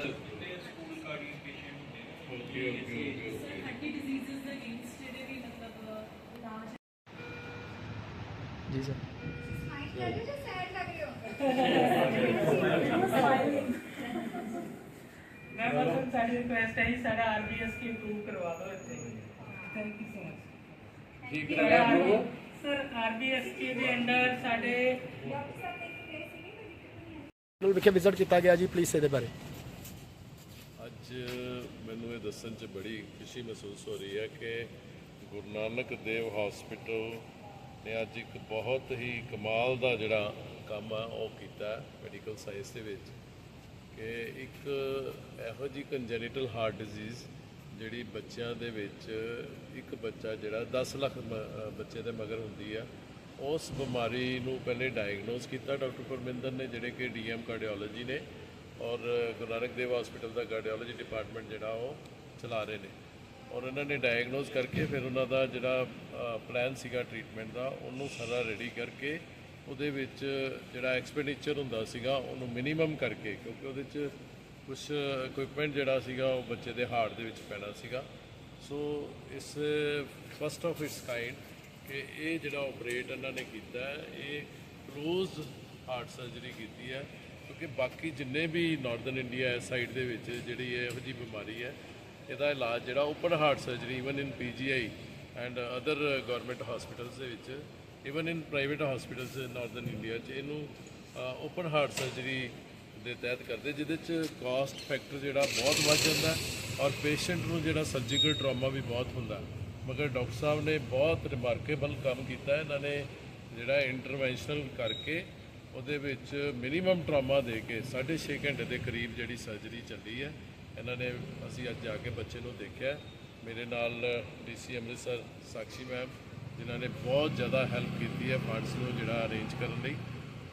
Sir ਕਿੰਨੇ school cardiac patient ਹੁੰਦੇ okay okay okay sir 30 diseases ਦੇ ਅਗੇਂਸਟ ਜਿਹੜੇ ਵੀ ਮਤਲਬ ਲਾਜ ਜੀ ਸਰ। ਸਮਾਈਲ ਕਰ ਰਹੇ ਹੋ ਸੈਡ ਲੱਗ ਰਹੇ ਹੋ? ਸਮਾਈਲ ਮੈਂ ਬਸ ਸਾਡੀ ਰਿਕੁਐਸਟ ਹੈ ਸਾਡਾ ਆਰਬੀਐਸ ਕੀ ਇੰਪਰੂਵ ਕਰਵਾ ਦਿਓ ਇੱਥੇ। ਥੈਂਕ ਯੂ ਸੋ ਮਚ ਠੀਕ ਹੈ ਸਰ ਆਰਬੀਐਸ ਕੀ ਦੇ ਅੰਡਰ ਸਾਡੇ ਡਾਕਟਰ ਸਾਹਿਬ ਨੇ ਇੱਕ ਪਲੇਸ ਹੀ ਨਹੀਂ ਵਿਜ਼ਿਟ ਕੀਤਾ ਗਿਆ ਜੀ ਪਲੀਜ਼ ਇਹਦੇ ਬਾਰੇ। ਅੱਜ ਮੈਨੂੰ ਇਹ ਦੱਸਣ 'ਚ ਬੜੀ ਖੁਸ਼ੀ ਮਹਿਸੂਸ ਹੋ ਰਹੀ ਹੈ ਕਿ ਗੁਰੂ ਨਾਨਕ ਦੇਵ ਹਸਪੀਟਲ ਨੇ ਅੱਜ ਇੱਕ ਬਹੁਤ ਹੀ ਕਮਾਲ ਦਾ ਜਿਹੜਾ ਕੰਮ ਆ, ਉਹ ਕੀਤਾ ਮੈਡੀਕਲ ਸਾਇੰਸ ਦੇ ਵਿੱਚ ਕਿ ਇੱਕ ਇਹੋ ਜੀ ਕੰਜੈਨੀਟਲ ਹਾਰਟ ਡਿਜ਼ੀਜ਼ ਜਿਹੜੀ ਬੱਚਿਆਂ ਦੇ ਵਿੱਚ ਇੱਕ ਬੱਚਾ ਜਿਹੜਾ 10 ਲੱਖ ਬੱਚੇ ਦੇ ਮਗਰ ਹੁੰਦੀ ਆ, ਉਸ ਬਿਮਾਰੀ ਨੂੰ ਪਹਿਲੇ ਡਾਇਗਨੋਸ ਕੀਤਾ ਡਾਕਟਰ ਪਰਮਿੰਦਰ ਨੇ, ਜਿਹੜੇ ਕਿ ਡੀਐਮ ਕਾਰਡੀਓਲੋਜੀ ਨੇ। ਔਰ ਗੁਰੂ ਨਾਨਕ ਦੇਵ ਹਸਪੀਟਲ ਦਾ ਕਾਰਡੀਓਲੋਜੀ ਡਿਪਾਰਟਮੈਂਟ ਜਿਹੜਾ ਉਹ ਚਲਾ ਰਹੇ ਨੇ। ਔਰ ਇਹਨਾਂ ਨੇ ਡਾਇਗਨੋਸ ਕਰਕੇ ਫਿਰ ਉਹਨਾਂ ਦਾ ਜਿਹੜਾ ਪਲਾਨ ਸੀਗਾ ਟ੍ਰੀਟਮੈਂਟ ਦਾ, ਉਹਨੂੰ ਸਾਰਾ ਰੈਡੀ ਕਰਕੇ ਉਹਦੇ ਵਿੱਚ ਜਿਹੜਾ ਐਕਸਪੈਂਡੀਚਰ ਹੁੰਦਾ ਸੀਗਾ, ਉਹਨੂੰ ਮਿਨੀਮਮ ਕਰਕੇ, ਕਿਉਂਕਿ ਉਹਦੇ 'ਚ ਕੁਝ ਇਕਵਿਪਮੈਂਟ ਜਿਹੜਾ ਸੀਗਾ, ਉਹ ਬੱਚੇ ਦੇ ਹਾਰਟ ਦੇ ਵਿੱਚ ਪੈਣਾ ਸੀਗਾ। ਸੋ ਇਸ ਫਸਟ ਆਫ ਇਟਸ ਕਾਈਂਡ ਕਿ ਇਹ ਜਿਹੜਾ ਆਪਰੇਟ ਇਹਨਾਂ ਨੇ ਕੀਤਾ, ਇਹ ਕਲੋਜ਼ ਹਾਰਟ ਸਰਜਰੀ ਕੀਤੀ ਹੈ। ਕਿਉਂਕਿ ਬਾਕੀ ਜਿੰਨੇ ਵੀ ਨਾਰਥਰਨ ਇੰਡੀਆ ਸਾਈਡ ਦੇ ਵਿੱਚ ਜਿਹੜੀ ਇਹ ਇਹੋ ਜਿਹੀ ਬਿਮਾਰੀ ਹੈ, ਇਹਦਾ ਇਲਾਜ ਜਿਹੜਾ open heart surgery even in PGI and other government hospitals ਦੇ ਵਿੱਚ even in private hospitals northern India 'ਚ ਇਹਨੂੰ ਓਪਨ ਹਾਰਟ ਸਰਜਰੀ ਦੇ ਤਹਿਤ ਕਰਦੇ, ਜਿਹਦੇ 'ਚ ਕਾਸਟ ਫੈਕਟਰ ਜਿਹੜਾ ਬਹੁਤ ਵੱਧ ਜਾਂਦਾ ਔਰ ਪੇਸ਼ੈਂਟ ਨੂੰ ਜਿਹੜਾ ਸਰਜੀਕਲ ਟਰਾਮਾ ਵੀ ਬਹੁਤ ਹੁੰਦਾ। ਮਗਰ ਡਾਕਟਰ ਸਾਹਿਬ ਨੇ ਬਹੁਤ ਰਿਮਾਰਕੇਬਲ ਕੰਮ ਕੀਤਾ, ਇਹਨਾਂ ਨੇ ਜਿਹੜਾ ਇੰਟਰਵੈਂਸ਼ਨਲ ਕਰਕੇ ਉਹਦੇ ਵਿੱਚ ਮਿਨੀਮਮ ਟਰਾਮਾ ਦੇ ਕੇ 6.5 ਘੰਟੇ ਦੇ ਕਰੀਬ ਜਿਹੜੀ ਸਰਜਰੀ ਚੱਲੀ ਹੈ, ਇਹਨਾਂ ਨੇ ਅਸੀਂ ਅੱਜ ਜਾ ਕੇ ਬੱਚੇ ਨੂੰ ਦੇਖਿਆ। ਮੇਰੇ ਨਾਲ ਡੀਸੀ ਅੰਮ੍ਰਿਤਸਰ ਸਾਕਸ਼ੀ ਮੈਮ ਜਿਨ੍ਹਾਂ ਨੇ ਬਹੁਤ ਜ਼ਿਆਦਾ ਹੈਲਪ ਕੀਤੀ ਹੈ ਫੰਡਸ ਨੂੰ ਜਿਹੜਾ ਅਰੇਂਜ ਕਰਨ ਲਈ।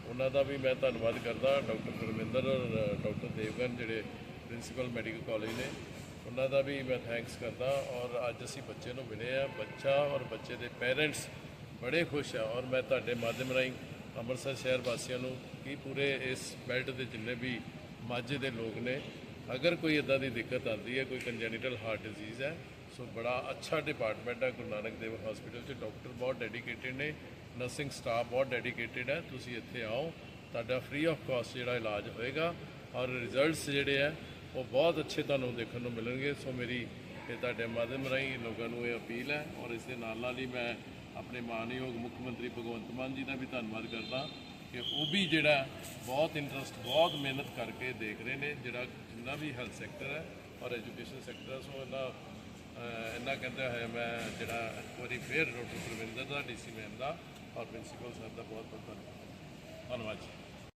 ਉਹਨਾਂ ਦਾ ਵੀ ਮੈਂ ਧੰਨਵਾਦ ਕਰਦਾ, ਡਾਕਟਰ ਗੁਰਮਿੰਦਰ ਔਰ ਡਾਕਟਰ ਦੇਵਗਨ ਜਿਹੜੇ ਪ੍ਰਿੰਸੀਪਲ ਮੈਡੀਕਲ ਕਾਲਜ ਨੇ, ਉਹਨਾਂ ਦਾ ਵੀ ਮੈਂ ਥੈਂਕਸ ਕਰਦਾ ਔਰ ਅੱਜ ਅਸੀਂ ਬੱਚੇ ਨੂੰ ਮਿਲੇ ਆ ਬੱਚਾ ਔਰ ਬੱਚੇ ਦੇ ਪੇਰੈਂਟਸ ਬੜੇ ਖੁਸ਼ ਆ ਔਰ ਮੈਂ ਤੁਹਾਡੇ ਮਾਧਿਅਮ ਰਾਹੀਂ ਅੰਮ੍ਰਿਤਸਰ ਸ਼ਹਿਰ ਵਾਸੀਆਂ ਨੂੰ ਕਿ ਪੂਰੇ ਇਸ ਬੈਲਟ ਦੇ ਜਿੰਨੇ ਵੀ ਮਾਝੇ ਦੇ ਲੋਕ ਨੇ, ਅਗਰ ਕੋਈ ਇਦਾਂ ਦੀ ਦਿੱਕਤ ਆਉਂਦੀ ਹੈ, ਕੋਈ ਕੰਜੈਨੀਟਲ ਹਾਰਟ ਡਿਜ਼ੀਜ਼ ਹੈ, ਸੋ ਬੜਾ ਅੱਛਾ ਡਿਪਾਰਟਮੈਂਟ ਹੈ, ਗੁਰੂ ਨਾਨਕ ਦੇਵ ਹਸਪੀਟਲ 'ਚ ਡਾਕਟਰ ਬਹੁਤ ਡੈਡੀਕੇਟਿਡ ਨੇ ਨਰਸਿੰਗ ਸਟਾਫ ਬਹੁਤ ਡੈਡੀਕੇਟਿਡ ਹੈ, ਤੁਸੀਂ ਇੱਥੇ ਆਓ, ਤੁਹਾਡਾ ਫ੍ਰੀ ਆਫ ਕਾਸਟ ਜਿਹੜਾ ਇਲਾਜ ਹੋਏਗਾ, ਔਰ ਰਿਜ਼ਲਟਸ ਜਿਹੜੇ ਆ ਉਹ ਬਹੁਤ ਅੱਛੇ ਤੁਹਾਨੂੰ ਦੇਖਣ ਨੂੰ ਮਿਲਣਗੇ, ਸੋ ਮੇਰੀ ਇਹ ਤੁਹਾਡੇ ਮਾਧਿਅਮ ਰਾਹੀਂ ਲੋਕਾਂ ਨੂੰ ਇਹ ਅਪੀਲ ਹੈ, ਔਰ ਇਸ ਦੇ ਨਾਲ ਨਾਲ ਹੀ ਮੈਂ ਆਪਣੇ ਮਾਨਯੋਗ ਮੁੱਖ ਮੰਤਰੀ ਭਗਵੰਤ ਮਾਨ ਜੀ ਦਾ ਵੀ ਧੰਨਵਾਦ ਕਰਦਾ ਕਿ ਉਹ ਵੀ ਜਿਹੜਾ ਬਹੁਤ ਇੰਟਰਸਟ ਬਹੁਤ ਮਿਹਨਤ ਕਰਕੇ ਦੇਖ ਰਹੇ ਨੇ, ਜਿਹੜਾ ਜਿੰਨਾ ਵੀ ਹੈਲਥ ਸੈਕਟਰ ਹੈ ਔਰ ਐਜੂਕੇਸ਼ਨ ਸੈਕਟਰ ਹੈ, ਸੋ ਇਹਨਾਂ ਅਹ, ਇੰਨਾ ਕਹਿੰਦੇ ਹੋਏ ਮੈਂ ਜਿਹੜਾ ਇੱਕ ਵਾਰੀ ਫੇਰ ਡਾਕਟਰ ਪ੍ਰਵਿੰਦਰ ਦਾ, ਡੀਸੀ ਮੈਮ ਦਾ ਔਰ ਪ੍ਰਿੰਸੀਪਲ ਸਾਹਿਬ ਦਾ ਬਹੁਤ ਬਹੁਤ ਧੰਨਵਾਦ। ਧੰਨਵਾਦ ਜੀ।